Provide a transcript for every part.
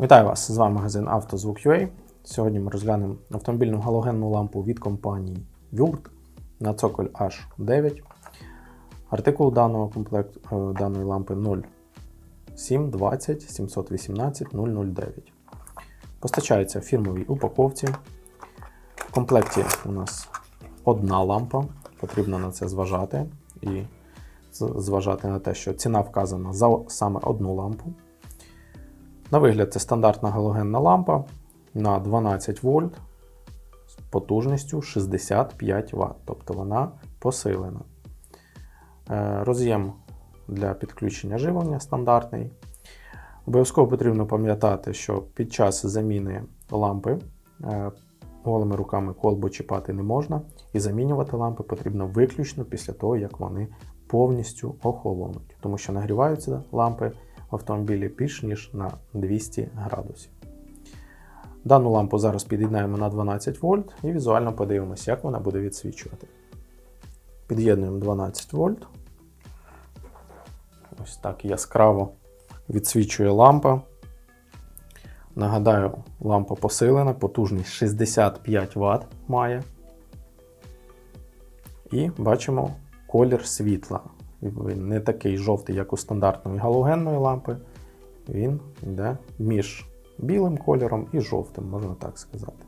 Вітаю вас! З вами магазин «Автозвук.UA». Сьогодні ми розглянемо автомобільну галогенну лампу від компанії Würth на цоколь H9. Артикул даного комплекту даної лампи 0720 718 009. Постачається в фірмовій упаковці. В комплекті у нас одна лампа, потрібно на це зважати і зважати на те, що ціна вказана за саме одну лампу. На вигляд, це стандартна галогенна лампа на 12 вольт з потужністю 65 Вт, тобто вона посилена. Е, Роз'єм для підключення живлення стандартний. Обов'язково потрібно пам'ятати, що під час заміни лампи е, голими руками колбу чіпати не можна, і замінювати лампи потрібно виключно після того, як вони повністю охолонуть, тому що нагріваються лампи в автомобілі більш ніж на 200 градусів. Дану лампу зараз під'єднаємо на 12 вольт і візуально подивимося, як вона буде відсвічувати. Під'єднуємо 12 вольт. Ось так яскраво відсвічує лампа. Нагадаю, лампа посилена, потужність 65 Вт має. І бачимо колір світла. Він не такий жовтий, як у стандартної галогенної лампи. Він йде між білим кольором і жовтим, можна так сказати.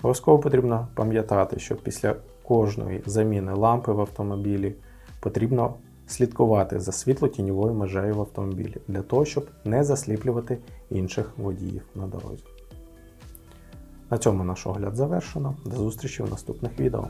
Обов'язково потрібно пам'ятати, що після кожної заміни лампи в автомобілі потрібно слідкувати за світло-тіньовою межею в автомобілі для того, щоб не засліплювати інших водіїв на дорозі. На цьому наш огляд завершено. До зустрічі в наступних відео.